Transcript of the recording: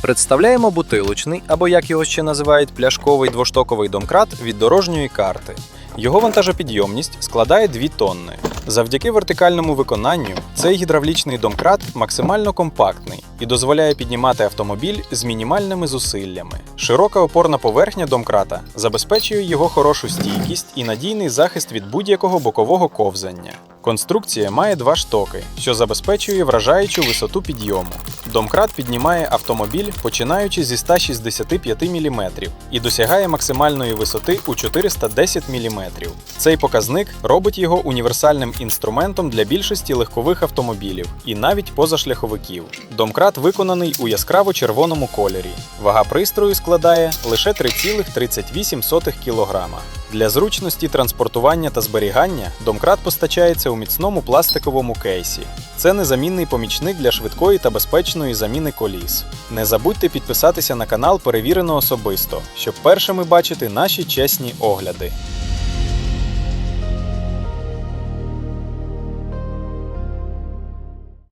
Представляємо бутилочний, або як його ще називають, пляшковий двоштоковий домкрат від дорожньої карти. Його вантажопідйомність складає 2 тонни. Завдяки вертикальному виконанню цей гідравлічний домкрат максимально компактний і дозволяє піднімати автомобіль з мінімальними зусиллями. Широка опорна поверхня домкрата забезпечує його хорошу стійкість і надійний захист від будь-якого бокового ковзання. Конструкція має два штоки, що забезпечує вражаючу висоту підйому. Домкрат піднімає автомобіль починаючи зі 165 мм і досягає максимальної висоти у 410 мм. Цей показник робить його універсальним інструментом для більшості легкових автомобілів і навіть позашляховиків. Домкрат виконаний у яскраво червоному кольорі. Вага пристрою складає лише 3,38 кг. Для зручності транспортування та зберігання домкрат постачається у міцному пластиковому кейсі. Це незамінний помічник для швидкої та безпечної заміни коліс. Не забудьте підписатися на канал Перевірено особисто, щоб першими бачити наші чесні огляди.